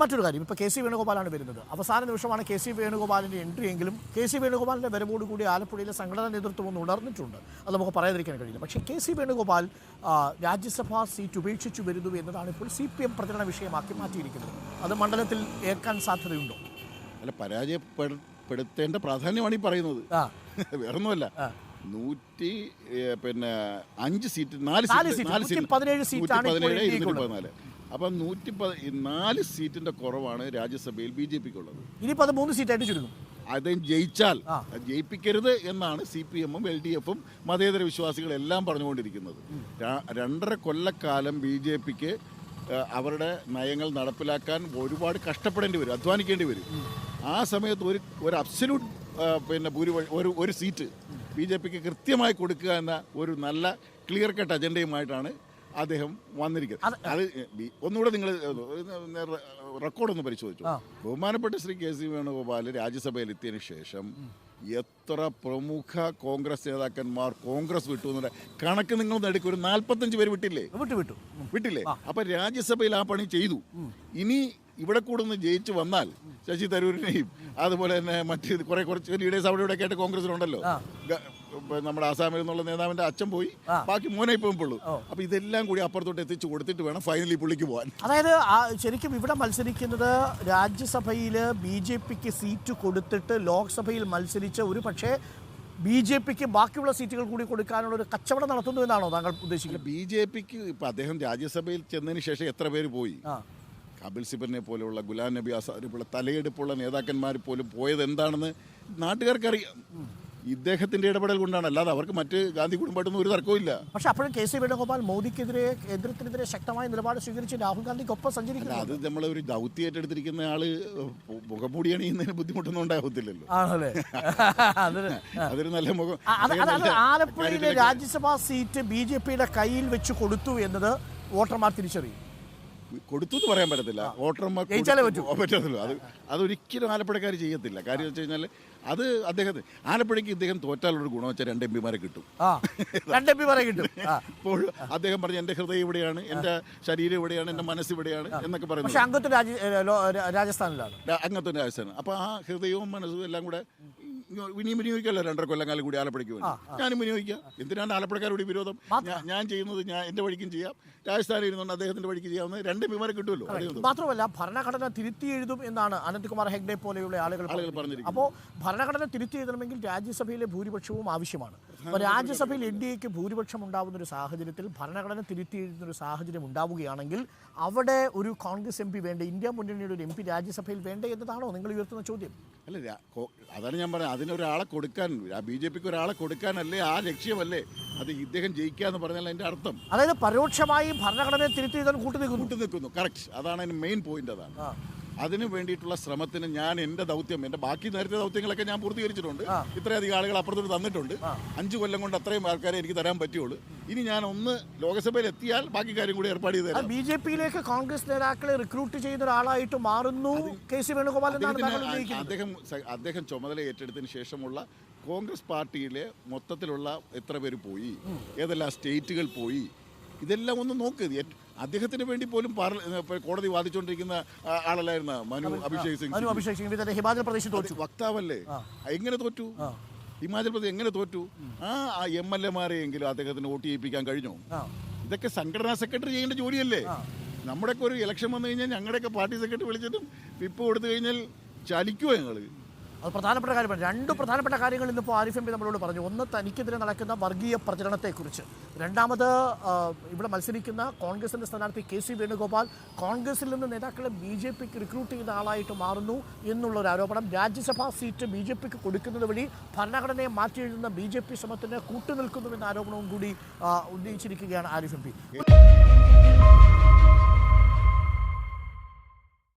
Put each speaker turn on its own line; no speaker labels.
മറ്റൊരു കാര്യം. ഇപ്പോൾ കെ സി വേണുഗോപാലാണ് വരുന്നത്. അവസാന നിമിഷമാണ് കെ സി വേണുഗോപാലിന്റെ എൻട്രി എങ്കിലും കെ സി വേണുഗോപാലിന്റെ വരവോടുകൂടി ആലപ്പുഴയിലെ സംഘടനാ നേതൃത്വം ഒന്ന് ഉണർന്നിട്ടുണ്ട്. അത് നമുക്ക് പറയാതിരിക്കാൻ കഴിയില്ല. പക്ഷേ K C Venugopal Rajya Sabha seat ഉപേക്ഷിച്ചു വരുന്നു എന്നതാണ് ഇപ്പോൾ സി പി എം പ്രചരണ വിഷയമാക്കി മാറ്റിയിരിക്കുന്നത്. അത് മണ്ഡലത്തിൽ ഏൽക്കാൻ സാധ്യതയുണ്ടോ?
അല്ല പരാജയപ്പെടുത്തേണ്ട പ്രാധാന്യമാണ് ഈ പറയുന്നത്.
ആ.
വേറൊന്നുമല്ല. നൂറ്റി പിന്നെ അഞ്ച് സീറ്റ് നാല് സീറ്റ്
സീറ്റ്,
നാല്
നൂറ്റി പതിനേഴ് സീറ്റാണ്
പതിനേഴ്. ഇരുന്നൂറ്റി പതിനാല്. അപ്പം നൂറ്റി പ നാല് സീറ്റിന്റെ കുറവാണ് രാജ്യസഭയിൽ ബി ജെ പിക്ക് ഉള്ളത്
ഇനിയിപ്പോൾ അത് മൂന്ന് സീറ്റായിട്ട് ചുരുങ്ങും.
അത് ജയിച്ചാൽ ജയിപ്പിക്കരുത് എന്നാണ് സി പി എമ്മും എൽ ഡി എഫും മതേതര വിശ്വാസികളെല്ലാം പറഞ്ഞുകൊണ്ടിരിക്കുന്നത്. രണ്ടര കൊല്ലക്കാലം ബി ജെ പിക്ക് അവരുടെ നയങ്ങൾ നടപ്പിലാക്കാൻ ഒരുപാട് കഷ്ടപ്പെടേണ്ടി വരും അധ്വാനിക്കേണ്ടി വരും. ആ സമയത്ത് ഒരു ഒരു അബ്സല്യൂട്ട് പിന്നെ ഭൂരിപക്ഷ ഒരു ഒരു സീറ്റ് ബി ജെ പിക്ക് കൃത്യമായി കൊടുക്കുക എന്ന ഒരു നല്ല ക്ലിയർ കട്ട് അജണ്ടയുമായിട്ടാണ് അദ്ദേഹം വന്നിരിക്കുന്നത്. അത് ഒന്നുകൂടെ നിങ്ങൾ റെക്കോർഡൊന്ന് പരിശോധിച്ചു. ബഹുമാനപ്പെട്ട ശ്രീ കെ സി വേണുഗോപാൽ രാജ്യസഭയിൽ എത്തിയതിനു ശേഷം എത്ര പ്രമുഖ കോൺഗ്രസ് നേതാക്കന്മാർ കോൺഗ്രസ് വിട്ടു എന്നുള്ള കണക്ക് നിങ്ങൾ എടുക്കും ഒരു നാൽപ്പത്തഞ്ച് പേര് വിട്ടില്ലേ?
വിട്ടു വിട്ടു.
വിട്ടില്ലേ? അപ്പൊ രാജ്യസഭയിൽ ആ പണി ചെയ്തു. ഇനി ഇവിടെ കൂടുന്ന് ജയിച്ചു വന്നാൽ ശശി തരൂരിനെയും അതുപോലെ തന്നെ മറ്റ് കുറെ കുറച്ച് ലീഡേഴ്സ് അവിടെ ഇവിടെ ആയിട്ട് കോൺഗ്രസിലുണ്ടല്ലോ ഇപ്പൊ നമ്മുടെ ആസാമിൽ നിന്നുള്ള നേതാവിന്റെ അച്ഛൻ പോയി. ബാക്കി മോനെ ഇപ്പം ഉള്ളൂ.
ഓ.
അപ്പൊ ഇതെല്ലാം കൂടി അപ്പുറത്തോട്ട് എത്തിച്ചു കൊടുത്തിട്ട് വേണം ഫൈനലി പുള്ളിക്ക് പോകാൻ
അതായത് ശരിക്കും ഇവിടെ മത്സരിക്കുന്നത് രാജ്യസഭയിൽ ബി ജെ പിക്ക് സീറ്റ് കൊടുത്തിട്ട് ലോക്സഭയിൽ മത്സരിച്ച ഒരു പക്ഷേ ബി ജെ പിക്ക് ബാക്കിയുള്ള സീറ്റുകൾ കൂടി കൊടുക്കാനുള്ള ഒരു കച്ചവടം നടത്തുന്നു എന്നാണോ താങ്കൾ ഉദ്ദേശിക്കുന്നത്?
ബി ജെ പിക്ക് ഇപ്പൊ അദ്ദേഹം രാജ്യസഭയിൽ ചെന്നതിന് ശേഷം എത്ര പേര് പോയി? കപിൽ സിബലിനെ പോലെയുള്ള ഗുലാം നബി ആസാദിനെ പോലുള്ള തലയെടുപ്പുള്ള നേതാക്കന്മാർ പോലും പോയത് എന്താണെന്ന് നാട്ടുകാർക്കറിയാം ഇദ്ദേഹത്തിന്റെ ഇടപെടൽ കൊണ്ടാണ്. അല്ലാതെ അവർക്ക് മറ്റ് ഗാന്ധി കുടുംബമായിട്ടൊന്നും ഒരു തർക്കവും ഇല്ല.
പക്ഷെ അപ്പോഴും കെ സി വേണുഗോപാൽ മോദിക്കെതിരെ കേന്ദ്രത്തിനെതിരെ ശക്തമായ നിലപാട് സ്വീകരിച്ച് രാഹുൽ ഗാന്ധിക്ക്
ഒപ്പം
സഞ്ചരിക്കുന്നു.
അത് നമ്മൾ ഒരു ദൗത്യം ഏറ്റെടുത്തിരിക്കുന്ന ആൾ മുഖമൂടി അണിയുന്നതിന് ബുദ്ധിമുട്ടൊന്നും ഉണ്ടാകത്തില്ലല്ലോ
അതൊരു
നല്ല മുഖം
ആലപ്പുഴയിലെ രാജ്യസഭാ സീറ്റ് ബി ജെ പിയുടെ കയ്യിൽ വെച്ച് കൊടുത്തു എന്നത് വോട്ടർമാർ തിരിച്ചറിയും.
കൊടുത്തു എന്ന് പറയാൻ പറ്റത്തില്ല. വോട്ടർമാർ
ജയിച്ചാലേ പറ്റൂ.
അത് അതൊരിക്കലും ആലപ്പുഴക്കാർ ചെയ്യത്തില്ല. കാര്യം വെച്ച് കഴിഞ്ഞാൽ അത് അദ്ദേഹത്തിന് ആലപ്പുഴയ്ക്ക് ഇദ്ദേഹം തോറ്റാലൊരു ഗുണം വെച്ചാൽ രണ്ട് എം പിമാരെ കിട്ടും.
രണ്ട് എം പിമാരെ കിട്ടും. അപ്പോൾ
ഇപ്പോൾ അദ്ദേഹം പറഞ്ഞു എന്റെ ഹൃദയം ഇവിടെയാണ് എന്റെ ശരീരം ഇവിടെയാണ് എന്റെ മനസ്സ് ഇവിടെയാണ് എന്നൊക്കെ പറയുന്നത്.
പക്ഷെ അംഗത്വം രാജസ്ഥാനിലാണ്.
അംഗത്വം അങ്ങനത്തെ ഒരു അപ്പോൾ ആ ഹൃദയവും മനസ്സും എല്ലാം കൂടെ ഇനിയും വിനിയോഗിക്കല്ലോ രണ്ടര കൊല്ലം കൂടി ആലപ്പുഴയ്ക്ക് വേണ്ടി ഞാനും വിനിയോഗിക്കാം. എന്തിനാണ് ആലപ്പുഴക്കാരോട് വിരോധം? ഞാൻ- ചെയ്യുന്നത് ഞാൻ എന്റെ വഴിക്കും ചെയ്യാം. രാജസ്ഥാനിൽ ഇരുന്നുകൊണ്ട് അദ്ദേഹത്തിന്റെ വഴിക്ക് ചെയ്യാവുന്ന രണ്ട് വിമാരം കിട്ടുമല്ലോ
മാത്രമല്ല ഭരണഘടന തിരുത്തി എഴുതും എന്നാണ് അനന്ത്കുമാർ ഹെഗ്ഡെ പോലെയുള്ള ആളുകൾ
ആളുകൾ പറഞ്ഞിരിക്കുന്നത്.
അപ്പോൾ ഭരണഘടന തിരുത്തി എഴുതണമെങ്കിൽ രാജ്യസഭയിലെ ഭൂരിപക്ഷവും ആവശ്യമാണ്. അപ്പോൾ രാജ്യസഭയിൽ എൻ ഡി എക്ക് ഭൂരിപക്ഷം ഉണ്ടാവുന്ന ഒരു സാഹചര്യത്തിൽ ഭരണഘടന തിരുത്തി എഴുതുന്ന ഒരു സാഹചര്യം ഉണ്ടാവുകയാണെങ്കിൽ അവിടെ ഒരു കോൺഗ്രസ് എം പി വേണ്ട? ഇന്ത്യ മുന്നണിയുടെ ഒരു എം പി രാജ്യസഭയിൽ വേണ്ടേ എന്നതാണോ നിങ്ങൾ ഉയർത്തുന്ന ചോദ്യം?
അല്ല അതാണ് ഞാൻ പറഞ്ഞത്. അതിനൊരാളെ കൊടുക്കാൻ ബി ജെ പിക്ക് ഒരാളെ കൊടുക്കാനല്ലേ ആ ലക്ഷ്യമല്ലേ? അത് ഇദ്ദേഹം ജയിക്കുക എന്ന് പറഞ്ഞാൽ അതിന്റെ അർത്ഥം.
അതായത് പരോക്ഷമായി ഭരണഘടനയെ തിരുത്തി എഴുതാൻ കൂട്ടുനിൽക്കുന്നു.
കൂട്ടു കറക്റ്റ് അതാണ് അതിന് മെയിൻ പോയിന്റ് അതാണ്. അതിന് വേണ്ടിയിട്ടുള്ള ശ്രമത്തിന് ഞാൻ എന്റെ ദൗത്യം എന്റെ ബാക്കി നേരത്തെ ദൗത്യങ്ങളൊക്കെ ഞാൻ പൂർത്തീകരിച്ചിട്ടുണ്ട്. ഇത്രയധികം ആളുകൾ അപ്പുറത്തോട്ട് തന്നിട്ടുണ്ട്. അഞ്ച് കൊല്ലം കൊണ്ട് അത്രയും ആൾക്കാരെ എനിക്ക് തരാൻ പറ്റുള്ളൂ. ഇനി ഞാൻ ഒന്ന് ലോക്സഭയിൽ എത്തിയാൽ ബാക്കി കാര്യം കൂടി ഏർപ്പാട് ചെയ്ത് തരാം.
ബി ജെ പിയിലേക്ക് കോൺഗ്രസ് നേതാക്കളെ റിക്രൂട്ട് ചെയ്യുന്ന ഒരാളായിട്ട് മാറുന്നു കെ സി വേണുഗോപാൽ
അദ്ദേഹം അദ്ദേഹം ചുമതല ഏറ്റെടുത്തതിന് ശേഷമുള്ള കോൺഗ്രസ് പാർട്ടിയിലെ മൊത്തത്തിലുള്ള എത്ര പേര് പോയി? ഏതെല്ലാം സ്റ്റേറ്റുകൾ പോയി? ഇതെല്ലാം ഒന്ന് നോക്ക്. അദ്ദേഹത്തിന് വേണ്ടി പോലും പാർ കോടതി വാദിച്ചുകൊണ്ടിരിക്കുന്ന ആളല്ലായിരുന്ന? മനു അഭിഷേക് സിംഗ്
മനു അഭിഷേക് സിംഗ്. ഹിമാചൽ പ്രദേശ് തോറ്റു.
വക്താവല്ലേ? എങ്ങനെ തോറ്റു? ഹിമാചൽ പ്രദേശ് എങ്ങനെ തോറ്റു? ആ എം എൽ എമാരെയെങ്കിലും അദ്ദേഹത്തിന് വോട്ട് ചെയ്യിപ്പിക്കാൻ കഴിഞ്ഞോ? ഇതൊക്കെ സംഘടനാ സെക്രട്ടറി ചെയ്യേണ്ട ജോലിയല്ലേ? നമ്മുടെയൊക്കെ ഒരു ഇലക്ഷൻ വന്നു കഴിഞ്ഞാൽ ഞങ്ങളുടെയൊക്കെ പാർട്ടി സെക്രട്ടറി വിളിച്ചിട്ടും വിപ്പ് കൊടുത്തു കഴിഞ്ഞാൽ ചലിക്കുമോ ഞങ്ങൾ
അത് പ്രധാനപ്പെട്ട കാര്യമാണ്. രണ്ട് പ്രധാനപ്പെട്ട കാര്യങ്ങൾ ഇന്നിപ്പോൾ ആരിഫ് എം പി നമ്മളോട് പറഞ്ഞു. ഒന്ന് തനിക്കെതിരെ നടക്കുന്ന വർഗീയ പ്രചരണത്തെക്കുറിച്ച്. രണ്ടാമത് ഇവിടെ മത്സരിക്കുന്ന കോൺഗ്രസിന്റെ സ്ഥാനാർത്ഥി കെ സി വേണുഗോപാൽ കോൺഗ്രസിൽ നിന്ന് നേതാക്കളെ ബി ജെ പിക്ക് റിക്രൂട്ട് ചെയ്ത ആളായിട്ട് മാറുന്നു എന്നുള്ള ഒരു ആരോപണം രാജ്യസഭാ സീറ്റ് ബി ജെ പിക്ക് കൊടുക്കുന്നത് വഴി ഭരണഘടനയെ മാറ്റി എഴുതുന്ന ബി ജെ പി ശ്രമത്തിന് കൂട്ടുനിൽക്കുന്നുവെന്ന ആരോപണവും കൂടി ഉന്നയിച്ചിരിക്കുകയാണ് ആരിഫ് എം പി.